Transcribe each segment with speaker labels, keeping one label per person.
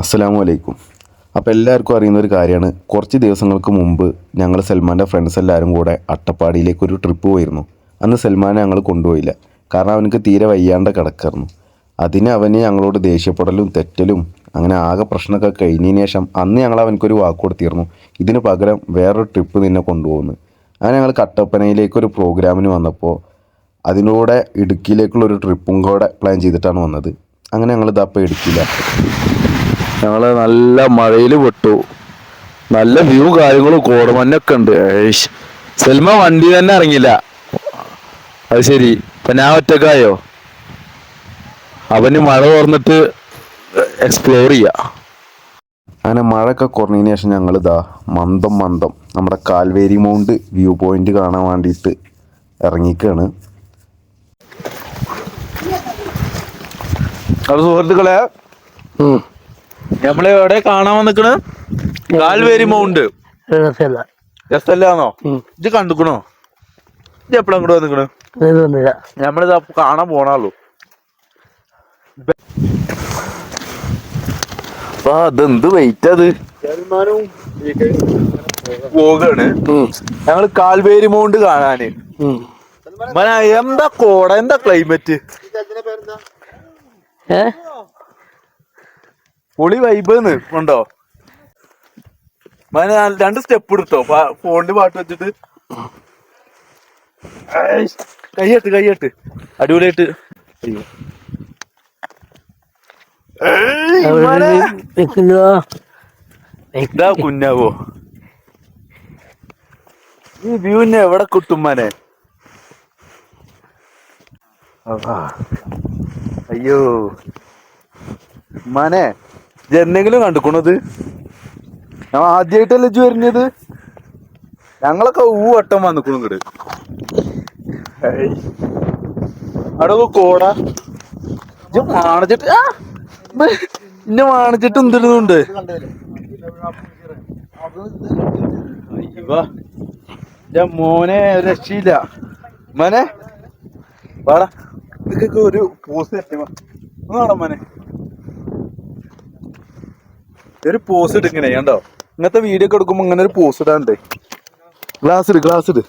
Speaker 1: അസ്സലാമു അലൈക്കും അപ്പോൾ എല്ലാവർക്കും അറിയുന്ന ഒരു കാര്യമാണ്. കുറച്ച് ദിവസങ്ങൾക്ക് മുമ്പ് ഞങ്ങൾ സൽമാന്റെ ഫ്രണ്ട്സ് എല്ലാവരും കൂടെ അട്ടപ്പാടിയിലേക്ക് ഒരു ട്രിപ്പ് പോയിരുന്നു. അന്ന് സൽമാനെ ഞങ്ങൾ കൊണ്ടുപോയില്ല. കാരണം അവനക്ക് തീരെ വയ്യാണ്ട് കിടക്കായിരുന്നു. അതിന് അവന് ഞങ്ങളോട് ദേഷ്യപ്പെടലും തെറ്റലും അങ്ങനെ ആകെ പ്രശ്നമൊക്കെ കഴിഞ്ഞതിന് ശേഷം അന്ന് ഞങ്ങൾ അവനക്കൊരു വാക്ക് കൊടുത്തിരുന്നു. ഇതിന് പകരം വേറൊരു ട്രിപ്പ് നിന്നെ കൊണ്ടുപോകുന്നു. അങ്ങനെ ഞങ്ങൾ കട്ടപ്പനയിലേക്ക് ഒരു പ്രോഗ്രാമിന് വന്നപ്പോൾ അതിലൂടെ ഇടുക്കിയിലേക്കുള്ള ഒരു ട്രിപ്പും കൂടെ പ്ലാൻ ചെയ്തിട്ടാണ് വന്നത്. അങ്ങനെ ഞങ്ങൾ ഇതപ്പോൾ ഇടുക്കിയില്ല
Speaker 2: ഞങ്ങൾ നല്ല മഴയിൽ പെട്ടു. നല്ല വ്യൂ കാര്യങ്ങളും കോടമഞ്ഞൊക്കെ ഉണ്ട്. സൽമ വണ്ടി തന്നെ ഇറങ്ങില്ല അത് ശരി. ഇപ്പൊ ഞാൻ ഒറ്റക്കായോ? അവന് മഴ തുറന്നിട്ട് എക്സ്പ്ലോർ ചെയ്യാം.
Speaker 1: അങ്ങനെ മഴയൊക്കെ കുറഞ്ഞതിന് ശേഷം ഞങ്ങൾ ഞങ്ങളിതാ മന്ദം മന്ദം നമ്മുടെ കാൽവേരി മൗണ്ട് വ്യൂ പോയിന്റ് കാണാൻ വേണ്ടിയിട്ട് ഇറങ്ങിക്കാണ്.
Speaker 2: അത് സുഹൃത്തുക്കളെ. നമ്മളെ എവിടെ കാണാൻ വന്നിക്കണ്? Calvary Mount.
Speaker 3: രസമല്ല.
Speaker 2: രസല്ലാന്നോ ഇത് കണ്ടുക്കണോ? ഇത് എപ്പോഴും അങ്ങോട്ട് വന്നിക്കണ്? നമ്മളിത് കാണാൻ പോണുള്ളൂ. അപ്പൊ അതെന്ത് വെയിറ്റ് അത്? പോകാണ്. ഞങ്ങൾ കാൽവേരി മൗണ്ട് കാണാന്. എന്താ കോട? എന്താ ക്ലൈമറ്റ്
Speaker 3: ഏ?
Speaker 2: പൊളി വൈബ് ഉണ്ടോ? മന രണ്ട് സ്റ്റെപ്പ് എടുത്തോ ഫോണിൽ പാട്ട് വെച്ചിട്ട്. കയ്യട്ട് കയ്യട്ട് അടിപൊളിയായിട്ട്. കുഞ്ഞാവോ? ഈ വ്യൂവിനെ എവിടെ കിട്ടും മനെ? അയ്യോ. മനെ. എന്തെങ്കിലും കണ്ടുക്കണത്? ഞാൻ ആദ്യമായിട്ടല്ലേ ഇജ്ജ് വരുന്നത്? ഞങ്ങളൊക്കെ ഊ വട്ടം വന്നിക്കണു ഇങ്ങട്. അവിടെ കോടാ. ഇജ്ജ് മാണിച്ചിട്ട് ആ! ഇന്നെ മാണിച്ചിട്ട് എന്തിടുന്നുണ്ട്? മോനെ രക്ഷയില്ല. മോനെ. വാടാ. ഇതൊക്കെ ഒരു പോസ് മോനെ. ഒരു പോസ് ഇടിങ്ങനെ കണ്ടോ? ഇങ്ങനത്തെ വീഡിയോ ഒക്കെ എടുക്കുമ്പോ ഇങ്ങനെ ഒരു പോസ് ഇടാണ്ടേ ഗ്ലാസ് ഇട് ഗ്ലാസ് ഇട്.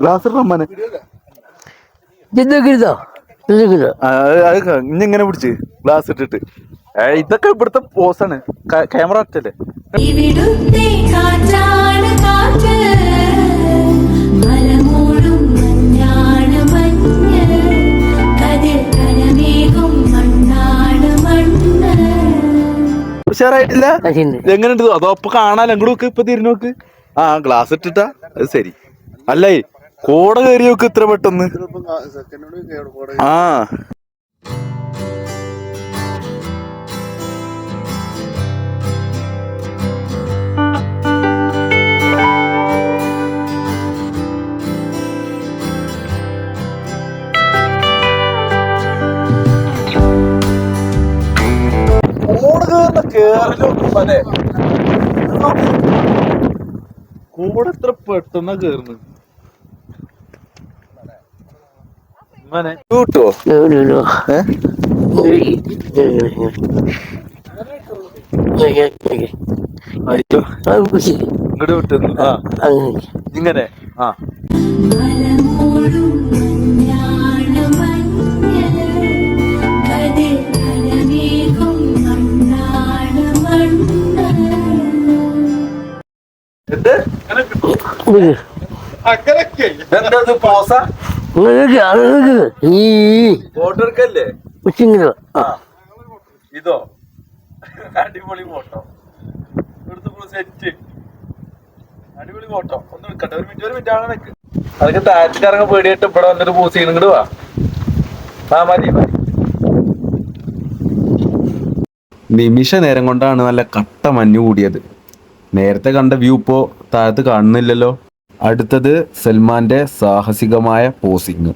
Speaker 2: ഗ്ലാസ് ഇടണം മോനെ
Speaker 3: ഇതൊക്കെയിരുന്നോ ഇതൊക്കെയിരുന്നോ
Speaker 2: ആ, അത് അത് ക- ഇനി ഇങ്ങനെ പിടിച്ച് ഗ്ലാസ് ഇട്ടിട്ട്. ഇതൊക്കെ ഇവിടുത്തെ പോസാണ് ക്യാമറ ഒറ്റല്ലേ ഉഷാറായിട്ടില്ല?
Speaker 3: എങ്ങനെ
Speaker 2: എങ്ങനെയുണ്ട് അതോ അപ്പൊ കാണാൻ അങ്ങോട്ട് നോക്ക് ഇപ്പൊ തിരിഞ്ഞു നോക്ക്. ആ ഗ്ലാസ് ഇട്ടിട്ടാ? അത് ശരി. അല്ലേ? കോട കയറി നോക്ക് ഇത്ര പെട്ടെന്ന്? ആ. നോക്കുമ്പോ കൂടെ എത്ര പെട്ടെന്നാ ഇങ്ങോട്ട് വിട്ടുന്നു ആ ഇങ്ങനെ. ആ. ഇതോ അടിപൊളി ഫോട്ടോ സെറ്റ് അടിപൊളി ഫോട്ടോ ഒന്ന് എടുക്കട്ടെ. ഒരു മിനിറ്റ് ഒരു മിനിറ്റ് ആണ് അതൊക്കെ താഴത്തേക്ക് പേടിയായിട്ട് ഇവിടെ വന്നിട്ട് പോസ് ഇങ്ങോട്ട് വാ. ആ മതി മതി.
Speaker 1: നിമിഷ നേരം കൊണ്ടാണ് നല്ല കട്ട മഞ്ഞ് കൂടിയത്. നേരത്തെ കണ്ട വ്യൂ ഇപ്പോൾ താഴത്ത് കാണുന്നില്ലല്ലോ. അടുത്തത് സൽമാന്റെ സാഹസികമായ പോസിങ്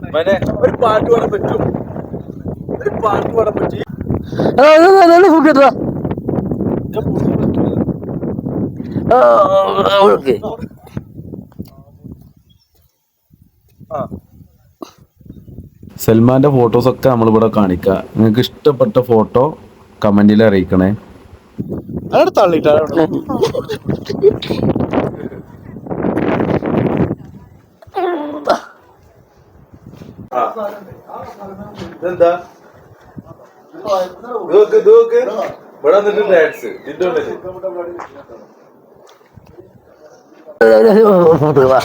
Speaker 2: സൽമാന്റെ ഒരു പാട്ട് പാടാൻ പറ്റും. ഒരു പാട്ട് പാടാൻ പറ്റി.
Speaker 1: ഫോട്ടോസൊക്കെ നമ്മളിവിടെ കാണിക്കുക നിങ്ങൾക്ക് ഇഷ്ടപ്പെട്ട ഫോട്ടോ കമന്റിൽ അറിയിക്കണേ.
Speaker 2: അവിടെ തള്ളിട്ടാ ഇതെന്താ? ഇതൊക്കെ ഇതൊക്കെ? ഇവിടെ വന്നിട്ട് ഡാൻസ് ഇതിന്റെ
Speaker 3: ഫോട്ടോ വാ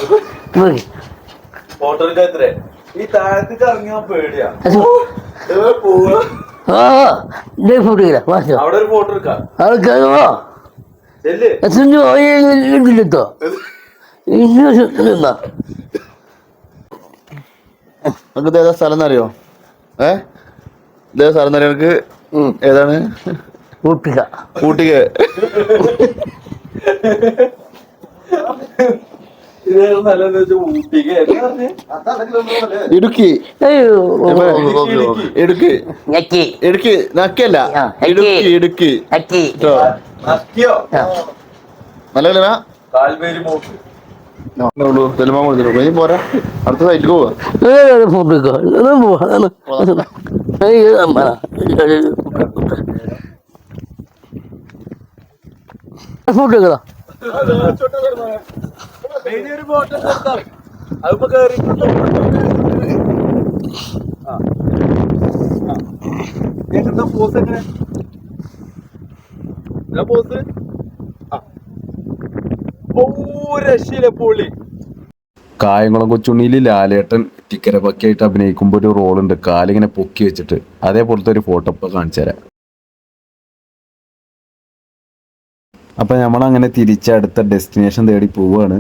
Speaker 3: നോക്കി
Speaker 2: ഫോട്ടോ എടുക്കാൻ എത്ര ഈ താഴത്തേക്ക് ഇറങ്ങിയാ പേടിയാ. പോവാ.
Speaker 3: ആ ഇതേ ഫോട്ടോ ഇല്ല വാസോ
Speaker 2: അവിടെ ഒരു ഫോട്ടോ എടുക്കാം. ചെല്ല്.
Speaker 3: എത്തുന്നു
Speaker 4: ഏതാ സ്ഥലം എന്നറിയോ? ഏ? ഇതേ സ്ഥലം എന്നറിയോ നിങ്ങൾക്ക്? ഏതാണ്?
Speaker 3: ഊട്ടിക
Speaker 4: ഊട്ടിക്ക്
Speaker 2: ഇത് നല്ലതെന്ന് വെച്ചാൽ ഊട്ടിക്ക് എന്താ പറഞ്ഞേ?
Speaker 4: ഇടുക്കി.
Speaker 3: അയ്യോ.
Speaker 4: ഇടുക്കി
Speaker 3: ഞെക്കി.
Speaker 4: ഇടുക്കി. നക്കല്ല ഇടുക്കി ഇടുക്കി.
Speaker 2: നക്കിയോ?
Speaker 4: നല്ല പോരാ. അടുത്ത സൈറ്റിൽ പോവാ.
Speaker 3: ഫോട്ടോ എടുക്കോ പോവാ
Speaker 2: ബോട്ട് എടുത്താൽ അതിപ്പോ കേറി എന്താ പോസ് എങ്ങനെ എന്താ പോസ് ഓ രക്ഷയില്ല പൊളി.
Speaker 1: കായംകുളം കൊച്ചുണ്ണിയിൽ ലാലേട്ടൻ ടിക്കര പക്കിയായിട്ട് അഭിനയിക്കുമ്പോൾ ഒരു റോളുണ്ട് കാലിങ്ങനെ പൊക്കി വെച്ചിട്ട്. അതേപോലത്തെ ഒരു ഫോട്ടോ ഇപ്പോൾ കാണിച്ചു തരാം ഈ ബുഷ് തിരിച്ചടുത്ത ഡെസ്റ്റിനേഷൻ തേടി
Speaker 3: പോവാണ്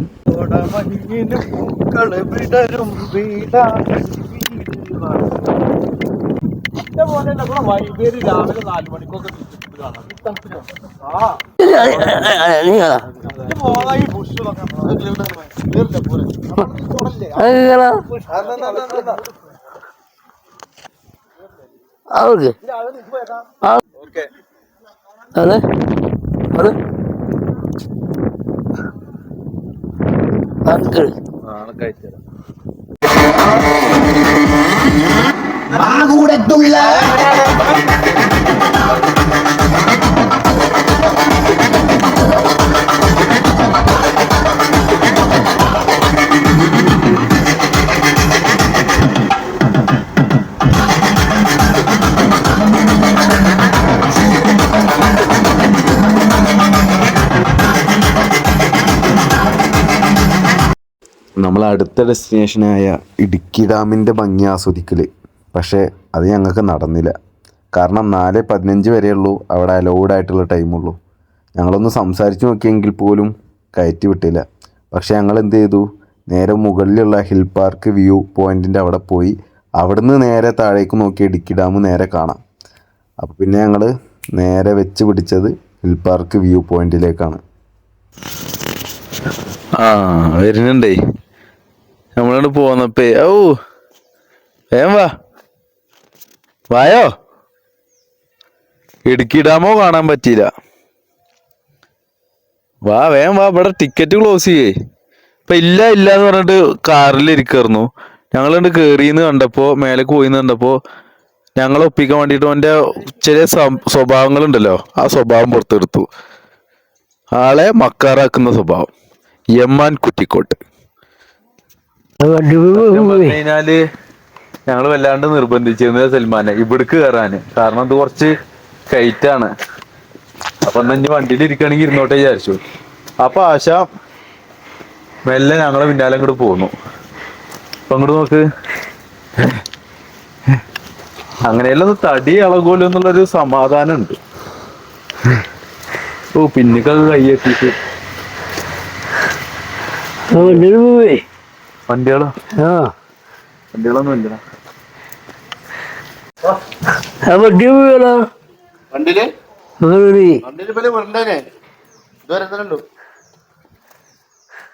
Speaker 3: അവർക്ക് അതെ അതെ അങ്കിൾ.
Speaker 2: ആണ്
Speaker 1: നമ്മൾ അടുത്ത ഡെസ്റ്റിനേഷനായ ഇടുക്കി ഡാമിന്റെ ഭംഗി ആസ്വദിക്കൽ പക്ഷേ അത് ഞങ്ങൾക്ക് നടന്നില്ല. കാരണം നാല് പതിനഞ്ച് വരെയുള്ളൂ അവിടെ അലൗഡ് ആയിട്ടുള്ള ടൈമുള്ളൂ ഞങ്ങളൊന്ന് സംസാരിച്ച് നോക്കിയെങ്കിൽ പോലും കയറ്റി വിട്ടില്ല. പക്ഷേ ഞങ്ങൾ എന്ത് ചെയ്തു? നേരെ മുകളിലുള്ള ഹിൽ പാർക്ക് വ്യൂ പോയിന്റിന്റെ അവിടെ പോയി അവിടുന്ന് നേരെ താഴേക്ക് നോക്കി ഇടുക്കി ഡാം നേരെ കാണാം. അപ്പോൾ പിന്നെ ഞങ്ങൾ നേരെ വെച്ച് പിടിച്ചത് ഹിൽ പാർക്ക് വ്യൂ പോയിന്റിലേക്കാണ്.
Speaker 2: ആ വരുന്നുണ്ടേ. നമ്മളോട് പോന്നപ്പേ ഓ വേം വാ. വായോ? ഇടുക്കി ഡാമോ കാണാൻ പറ്റിയില്ല. വാ വേം വാ ഇവിടെ ടിക്കറ്റ് ക്ലോസ് ചെയ്യേ. ഇപ്പൊ ഇല്ല ഇല്ല എന്ന് പറഞ്ഞിട്ട് കാറിൽ ഇരിക്കായിരുന്നു. ഞങ്ങളുണ്ട് കേറിന്ന് കണ്ടപ്പോ മേലേക്ക് പോയിന്ന് കണ്ടപ്പോ ഞങ്ങളെ ഒപ്പിക്കാൻ വേണ്ടിട്ട് അവന്റെ സ്വഭാവങ്ങൾ ഉണ്ടല്ലോ ആ സ്വഭാവം പുറത്തെടുത്തു. ആളെ മക്കാറാക്കുന്ന സ്വഭാവം. യമ്മാൻ കുറ്റിക്കോട്ട്. കഴിഞ്ഞാൽ ഞങ്ങൾ വല്ലാണ്ട് നിർബന്ധിച്ചിരുന്നത് സൽമാനെ. ഇവിടേക്ക് കയറാന് കാരണം ഇത് കുറച്ച് കയറ്റാണ് അപ്പൊ എന്നാ ഇനി വണ്ടിയിൽ ഇരിക്കണെങ്കിൽ ഇരുന്നോട്ടെ വിചാരിച്ചു. അപ്പൊ ആശ മെല്ലെ ഞങ്ങളെ പിന്നാലെ അങ്ങോട്ട് പോന്നു. അപ്പൊ അങ്ങോട്ട് നോക്ക്. അങ്ങനെയെല്ലാം ഒന്ന് തടി ഇളകൂലോ എന്നുള്ളൊരു സമാധാനം ഉണ്ട് ഓ പിന്നിക്കൊക്കെ കൈയെത്തിയിട്ട്.
Speaker 3: പോയി
Speaker 2: വണ്ടികളോ?
Speaker 3: ആ.
Speaker 2: വണ്ടികളൊന്നും ഇല്ല
Speaker 3: അപ്പൊ പോയാലോ
Speaker 4: വണ്ടിയിൽ? കേറാൻ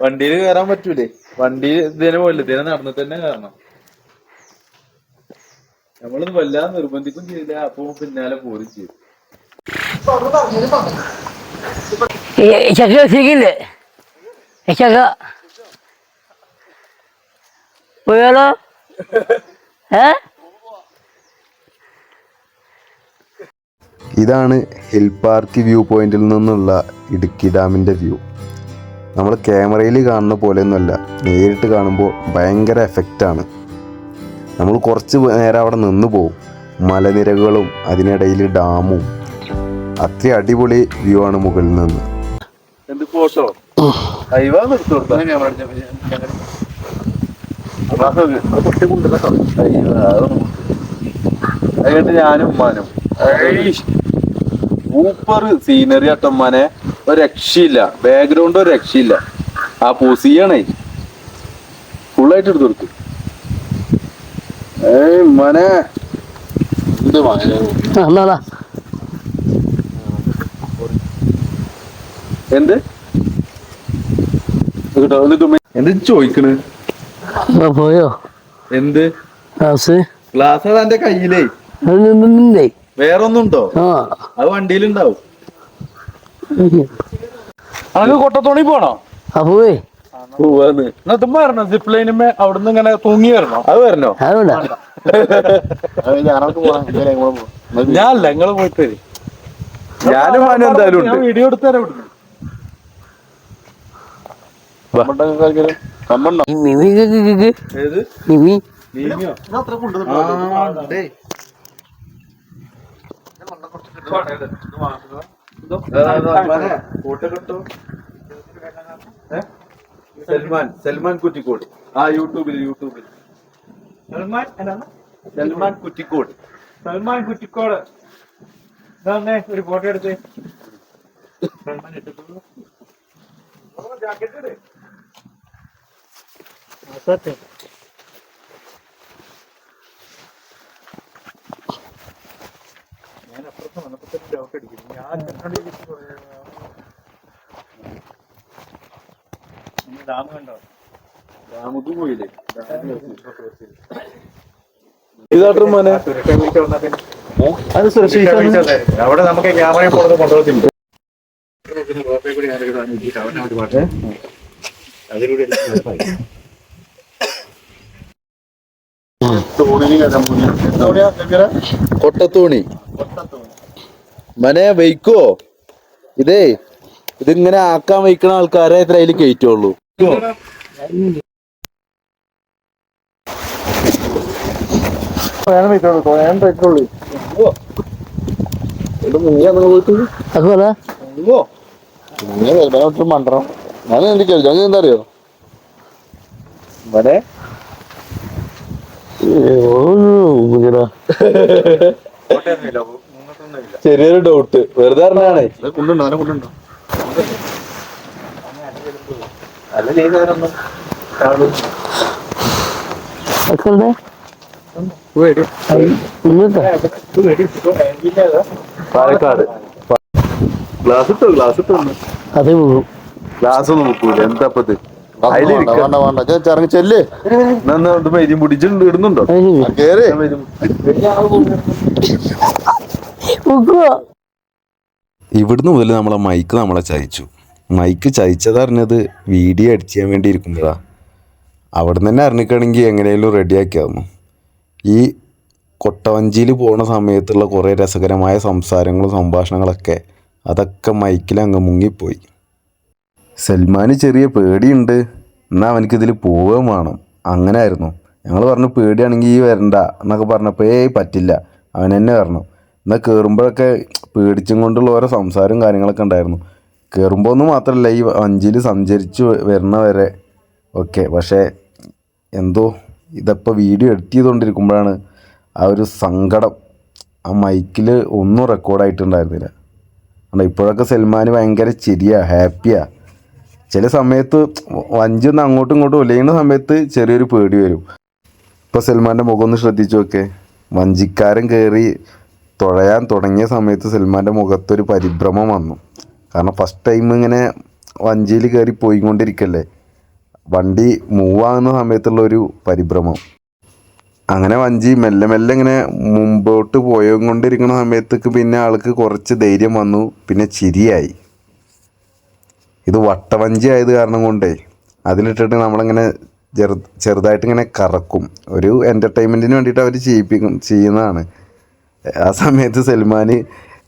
Speaker 2: വണ്ടിയിൽ കയറാൻ പറ്റൂലേ. വണ്ടി ഇതിനെ പോലെ ഇതിനെ നടന്നിട്ട് തന്നെ കാരണം നമ്മളൊന്നും വല്ലാതെ നിർബന്ധിക്കും ചെയ്തില്ല. അപ്പൊ പിന്നാലെ
Speaker 3: പോലും ശരിക്കില്ലേ ചക്ക. പോയാലോ? ഏ?
Speaker 1: ഇതാണ് ഹിൽ പാർട്ടി വ്യൂ പോയിന്റിൽ നിന്നുള്ള ഇടുക്കി ഡാമിന്റെ വ്യൂ. നമ്മൾ ക്യാമറയിൽ കാണുന്ന പോലെയൊന്നുമല്ല നേരിട്ട് കാണുമ്പോൾ ഭയങ്കര എഫക്റ്റാണ് നമ്മൾ കുറച്ച് നേരം അവിടെ നിന്ന് പോകും മലനിരകളും അതിനിടയിൽ ഡാമും. അത്ര അടിപൊളി വ്യൂ ആണ് മുകളിൽ നിന്ന്.
Speaker 2: എന്ത് അതുകൊണ്ട് ഞാനും ഉമ്മാനും. സൂപ്പർ സീനറി അട്ടമ്മാനെ ഒരു രക്ഷയില്ല. ബാക്ക്ഗ്രൗണ്ട് ഒരു രക്ഷയില്ല. ആ പൂസിയാണേ. ഫുള്ളായിട്ട് എടുത്തു കൊടുത്തു ഏയ് ഉമ്മാനെ. എന്ത്
Speaker 3: എന്നാ
Speaker 2: എന്ത്? എന്ത് ചോദിക്കണ്?
Speaker 3: പോയോ?
Speaker 2: എന്ത്?
Speaker 3: ഗ്ലാസ്?
Speaker 2: ഗ്ലാസ് അതെന്റെ കയ്യിലേ.
Speaker 3: അത് നിന്നില്ലേ?
Speaker 2: വേറെ ഒന്നും ഉണ്ടോ
Speaker 3: ആ.
Speaker 2: അത് വണ്ടിയിലുണ്ടാവും. അനക്ക് കൊട്ടത്തോണി പോണോ?
Speaker 3: അപ്പോവേ
Speaker 2: പോവാന്ന്. എന്നിട്ട് വരണോ സിപ്പ് ലൈനുമേ അവിടുന്ന് ഇങ്ങനെ തൂങ്ങി വരണോ? അത് വരണോ? ഞാനല്ല നിങ്ങൾ പോയിട്ട് വരി. ഞാനും മാനും എന്തായാലും ഉണ്ട്. വീഡിയോ എടുത്തരാം ഇവിടുന്ന്.
Speaker 3: മിമി
Speaker 2: ഏത്?
Speaker 3: മിമി.
Speaker 2: നീങ്ങിയോ സൽമാൻ സൽമാൻ കുറ്റിക്കോട്. ആ യൂട്യൂബിൽ യൂട്യൂബിൽ
Speaker 5: സൽമാൻ എന്താണ്
Speaker 2: സൽമാൻ കുറ്റിക്കോട്.
Speaker 5: സൽമാൻ കുറ്റിക്കോട്. ഇതാന്നേ ഒരു ഫോട്ടോ എടുത്തേ. സൽമാൻ എടുത്തോളൂ ജാക്കറ്റ് ഞാൻ അപ്പുറത്ത് വന്നപ്പോ തന്നെ ഡൗട്ട് അടിക്കുന്നു. ഞാൻ ഡാം കണ്ടോ?
Speaker 2: രാമുക്ക് പോയില്ലേ? അത് സുരക്ഷിത
Speaker 5: അവിടെ നമുക്ക് ക്യാമറയും പുറത്ത് കൊണ്ടുപോകത്തില്ല
Speaker 2: കൊട്ടത്തോണി. മനെ വയ്ക്കോ ഇതേ ഇതിങ്ങനെ ആക്കാൻ വയ്ക്കണ ആൾക്കാരെ എത്ര അതിൽ കയറ്റുള്ളൂ.
Speaker 3: അതുപോലെ?
Speaker 4: മണ്ടണം ഞാൻ എന്താ അറിയോ?
Speaker 2: മനെ ചെറിയൊരു ഡൗട്ട് വെറുതെ അറിഞ്ഞാണ് പാലക്കാട്. ഗ്ലാസ് ഇട്ടോ ഗ്ലാസ് ഇട്ടോ
Speaker 3: അത്
Speaker 2: ഗ്ലാസ് ഒന്നും എന്താ ഇപ്പത്
Speaker 4: ഇറങ്ങി ചെല്ലേ.
Speaker 2: പിടിച്ചിട്ടുണ്ട് ഇടുന്നുണ്ടോ?
Speaker 4: കേറ്.
Speaker 1: ഇവിടുന്ന് മുതൽ നമ്മളെ മൈക്ക് നമ്മളെ ചായച്ചു. മൈക്ക് ചതിച്ചതറിഞ്ഞത് വീഡിയോ എഡിറ്റ് ചെയ്യാൻ വേണ്ടി ഇരിക്കുമ്പോഴാ. അവിടെ നിന്ന് തന്നെ അറിഞ്ഞിക്കണമെങ്കിൽ എങ്ങനെയാലും റെഡിയാക്കിയായിരുന്നു ഈ കൊട്ടവഞ്ചിയിൽ പോണ സമയത്തുള്ള കുറേ രസകരമായ സംസാരങ്ങളും സംഭാഷണങ്ങളൊക്കെ അതൊക്കെ മൈക്കിൽ അങ്ങ് മുങ്ങിപ്പോയി. സൽമാന് ചെറിയ പേടിയുണ്ട്. എന്നാൽ അവനക്കിതിൽ പോവുകയും വേണം. അങ്ങനെ ആയിരുന്നു ഞങ്ങൾ പറഞ്ഞു പേടിയാണെങ്കിൽ ഈ വരണ്ട എന്നൊക്കെ പറഞ്ഞപ്പോൾ ഏയ് പറ്റില്ല. അവൻ തന്നെ വരണം. എന്നാൽ കയറുമ്പോഴൊക്കെ പേടിച്ചും കൊണ്ടുള്ള ഓരോ സംസാരവും കാര്യങ്ങളൊക്കെ ഉണ്ടായിരുന്നു. കയറുമ്പോൾ ഒന്നും മാത്രമല്ല ഈ വഞ്ചിയിൽ സഞ്ചരിച്ച് വരുന്ന വരെ ഓക്കെ പക്ഷേ എന്തോ ഇതിപ്പോൾ വീഡിയോ എഡിറ്റ് ചെയ്തുകൊണ്ടിരിക്കുമ്പോഴാണ് ആ ഒരു സങ്കടം. ആ മൈക്കിൽ ഒന്നും റെക്കോർഡായിട്ടുണ്ടായിരുന്നില്ല കാരണം ഇപ്പോഴൊക്കെ സൽമാൻ ഭയങ്കര ചിരിയാണ് ഹാപ്പിയാ. ചില സമയത്ത് വഞ്ചി ഒന്ന് അങ്ങോട്ടും ഇങ്ങോട്ടും ഒലയുന്ന സമയത്ത് ചെറിയൊരു പേടി വരും. ഇപ്പോൾ സൽമാന്റെ മുഖം ഒന്ന് ശ്രദ്ധിച്ചു നോക്കെ. വഞ്ചിക്കാരൻ കയറി തുഴയാൻ തുടങ്ങിയ സമയത്ത് സൽമാന്റെ മുഖത്തൊരു പരിഭ്രമം വന്നു. കാരണം ഫസ്റ്റ് ടൈം ഇങ്ങനെ വഞ്ചിയിൽ കയറി പോയിക്കൊണ്ടിരിക്കല്ലേ? വണ്ടി മൂവ് ആകുന്ന സമയത്തുള്ള ഒരു പരിഭ്രമം. അങ്ങനെ വഞ്ചി മെല്ലെ മെല്ലെ ഇങ്ങനെ മുമ്പോട്ട് പോയോണ്ടിരിക്കുന്ന സമയത്തേക്ക് പിന്നെ ആൾക്ക് കുറച്ച് ധൈര്യം വന്നു. പിന്നെ ചിരിയായി. ഇത് വട്ടവഞ്ചി ആയത് കാരണം കൊണ്ടേ അതിലിട്ടിട്ട് നമ്മളിങ്ങനെ ചെറു ചെറുതായിട്ട് ഇങ്ങനെ കറക്കും. ഒരു എന്റർടൈൻമെന്റിന് വേണ്ടിയിട്ട് അവർ ചെയ്യിപ്പിക്കും ചെയ്യുന്നതാണ്. ആ സമയത്ത് സൽമാൻ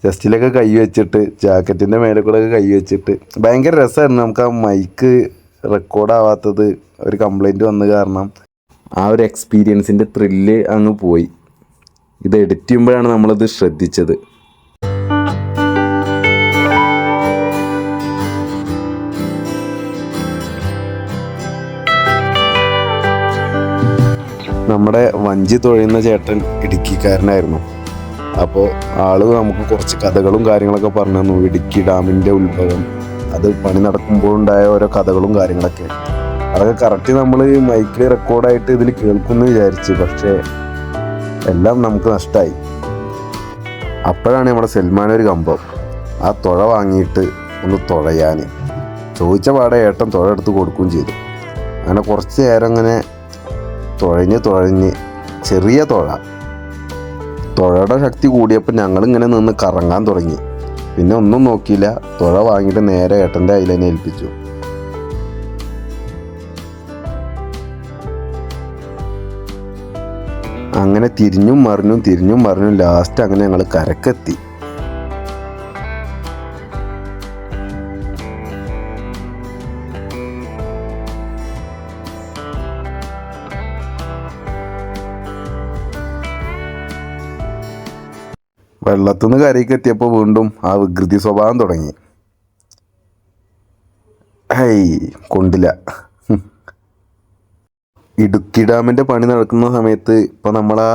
Speaker 1: ചെസ്റ്റിലൊക്കെ കൈ വെച്ചിട്ട് ജാക്കറ്റിന്റെ മേലെ കൂടെ കൈ വെച്ചിട്ട് ഭയങ്കര രസമായിരുന്നു നമുക്ക് ആ മൈക്ക് റെക്കോർഡാവാത്തത് ഒരു കംപ്ലൈന്റ് വന്ന കാരണം ആ ഒരു എക്സ്പീരിയൻസിന്റെ ത്രില്ല് അങ്ങ് പോയി. ഇത് എഡിറ്റ് ചെയ്യുമ്പോഴാണ് നമ്മളത് ശ്രദ്ധിച്ചത്. നമ്മുടെ വഞ്ചി തുഴയുന്ന ചേട്ടൻ ഇടുക്കിക്കാരനായിരുന്നു. അപ്പോൾ ആൾ നമുക്ക് കുറച്ച് കഥകളും കാര്യങ്ങളൊക്കെ പറഞ്ഞു തന്നു. ഇടുക്കി ഡാമിന്റെ ഉത്ഭവം അത് പണി നടക്കുമ്പോഴുണ്ടായ ഓരോ കഥകളും കാര്യങ്ങളൊക്കെ. അതൊക്കെ കറക്റ്റ് നമ്മൾ മൈക്കിൽ റെക്കോർഡായിട്ട് ഇതിൽ കേൾക്കുമെന്ന് വിചാരിച്ചു പക്ഷേ എല്ലാം നമുക്ക് നഷ്ടമായി അപ്പോഴാണ് നമ്മുടെ സൽമാൻ ഒരു കമ്പം. ആ തുഴ വാങ്ങിയിട്ട് ഒന്ന് തുഴയാൻ ചോദിച്ച പാടെ ഏട്ടൻ തുഴ എടുത്ത് കൊടുക്കുകയും ചെയ്തു. അങ്ങനെ കുറച്ച് നേരം അങ്ങനെ തുഴഞ്ഞ് തുഴഞ്ഞ് ചെറിയ തുഴ. തുഴയുടെ ശക്തി കൂടിയപ്പോൾ ഞങ്ങളിങ്ങനെ നിന്ന് കറങ്ങാൻ തുടങ്ങി. പിന്നെ ഒന്നും നോക്കിയില്ല. തുഴ വാങ്ങിയിട്ട് നേരെ ഏട്ടന്റെ അതിലെന്നെ ഏൽപ്പിച്ചു. അങ്ങനെ തിരിഞ്ഞും മറിഞ്ഞും തിരിഞ്ഞും മറിഞ്ഞും ലാസ്റ്റ് അങ്ങനെ ഞങ്ങൾ കരക്കെത്തി. വെള്ളത്തുനിന്ന് കരയ്ക്ക് എത്തിയപ്പോൾ വീണ്ടും ആ വികൃതി സ്വഭാവം തുടങ്ങി. ഹൈ കൊണ്ടില്ല. ഇടുക്കി ഡാമിന്റെ പണി നടക്കുന്ന സമയത്ത് ഇപ്പോൾ നമ്മൾ ആ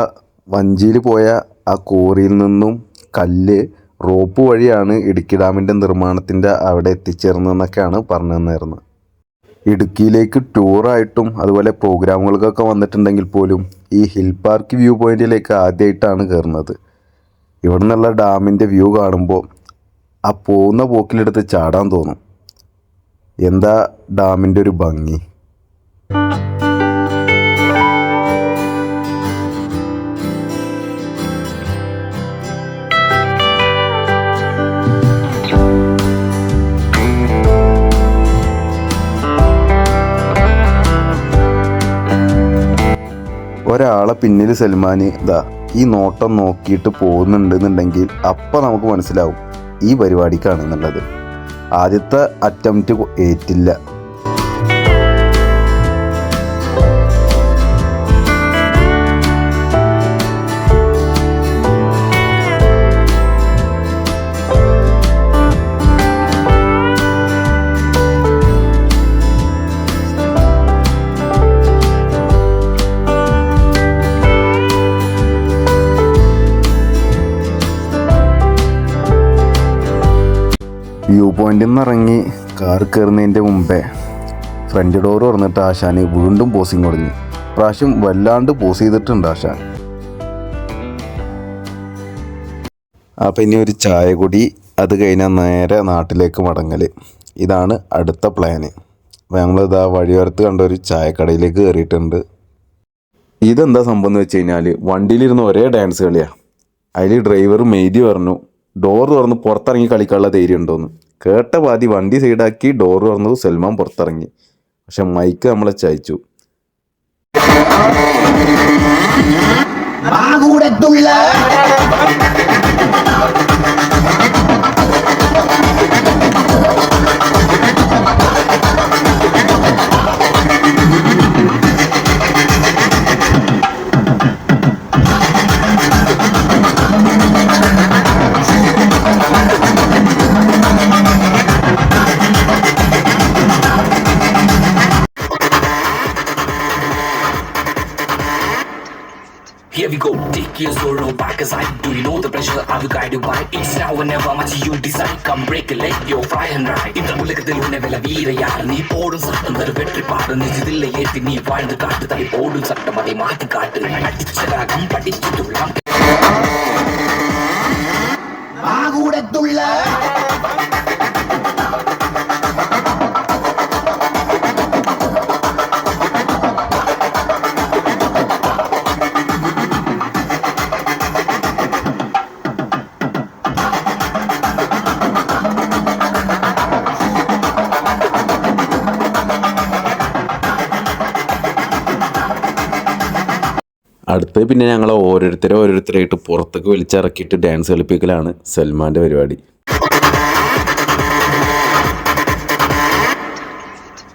Speaker 1: വഞ്ചിയിൽ പോയ ആ കോറിയിൽ നിന്നും കല്ല് റോപ്പ് വഴിയാണ് ഇടുക്കി ഡാമിന്റെ നിർമ്മാണത്തിന്റെ അവിടെ എത്തിച്ചേർന്നതെന്നൊക്കെയാണ് പറഞ്ഞു തന്നിരുന്നത് ഇടുക്കിയിലേക്ക് ടൂറായിട്ടും അതുപോലെ പ്രോഗ്രാമുകൾക്കൊക്കെ വന്നിട്ടുണ്ടെങ്കിൽ പോലും ഈ ഹിൽ പാർക്ക് വ്യൂ പോയിന്റിലേക്ക് ആദ്യമായിട്ടാണ് കയറുന്നത് ഇവിടെ നിന്നുള്ള ഡാമിന്റെ വ്യൂ കാണുമ്പോൾ ആ പോകുന്ന പോക്കിലെടുത്ത് ചാടാൻ തോന്നും. എന്താ ഡാമിന്റെ ഒരു ഭംഗി? ഒരാളെ പിന്നിൽ സൽമാൻ ഇതാ ഈ നോട്ടം നോക്കിയിട്ട് പോകുന്നുണ്ടെന്നുണ്ടെങ്കിൽ അപ്പം നമുക്ക് മനസ്സിലാവും ഈ പരിപാടിക്കാണെന്നുള്ളത്. ആദ്യത്തെ അറ്റംപ്റ്റ് ഏറ്റില്ല. പോയിന്റിൽ നിന്ന് ഇറങ്ങി കാർ കയറുന്നതിന്റെ മുമ്പേ ഫ്രണ്ട് ഡോർ തുറന്നിട്ട് ആശാൻ വീണ്ടും പോസിങ് തുടങ്ങി പ്രാവശ്യം വല്ലാണ്ട് പോസ് ചെയ്തിട്ടുണ്ട് ആശാൻ. അപ്പം ഇനി ഒരു ചായ കൂടി അത് കഴിഞ്ഞാൽ നേരെ നാട്ടിലേക്ക് മടങ്ങൽ ഇതാണ് അടുത്ത പ്ലാന് അപ്പോൾ ആ വഴിയോരത്ത് കണ്ട ഒരു ചായക്കടയിലേക്ക് കയറിയിട്ടുണ്ട് ഇതെന്താ സംഭവം എന്ന് വെച്ച് കഴിഞ്ഞാൽ വണ്ടിയിലിരുന്ന് ഒരേ ഡാൻസ് കളിയാണ് അതിൽ ഡ്രൈവർ മെയ്തി പറഞ്ഞു ഡോർ തുറന്ന് പുറത്തിറങ്ങി കളിക്കാനുള്ള ധൈര്യം ഉണ്ടോന്ന്. കേട്ട പാതി വണ്ടി സൈഡാക്കി ഡോർ തുറന്നത് സൽമാൻ പുറത്തിറങ്ങി. പക്ഷെ മൈക്ക് നമ്മളെ ചയച്ചു.
Speaker 6: Here நீ வாழ்ந்து காட்டு தலை போடும் சட்டம் அதை மாத்தி காட்டு. அடிச்ச ராகம் படிச்சு துள்ளம்
Speaker 1: അടുത്ത് പിന്നെ ഞങ്ങൾ ഓരോരുത്തരെ ഓരോരുത്തരായിട്ട് പുറത്തേക്ക് വലിച്ചിറക്കിയിട്ട് ഡാൻസ് കളിപ്പിക്കലാണ് സൽമാൻ്റെ പരിപാടി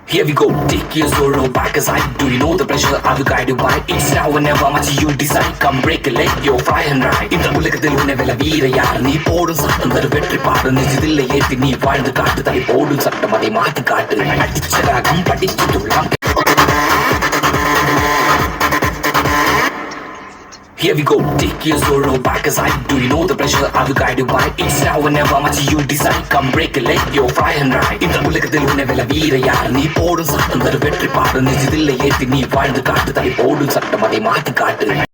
Speaker 6: Here we go, take your sorrow back aside. Do you know the pressure I will guide you by? It's now or never, much you decide. Come break a leg, you're fly and ride. இந்த உலகத்தில் உன்னை வில வீர யார் நீ போடும் சட்டம் தரு வெற்றி பாடு நிஜதில்லை ஏத்தி நீ வாழ்ந்து காட்டு தலை போடும் சட்டம் அதை மாத்தி காட்டு அடிச்சராகம் படிச்சு துள்ளாம் Here we go, take your sorrow back aside. Do you know the pressure I will guide you by? It's now or never, much you decide. Come break a leg, you're fry and ride. இந்த உலகத்தில் உன்னை வில வீர யார் நீ போடும் சட்டம் தரு வெற்றி பாடு நிஜதில்லை ஏத்தி நீ வாழ்ந்து காட்டு தலை போடும் சட்டம் அதை மாத்தி காட்டு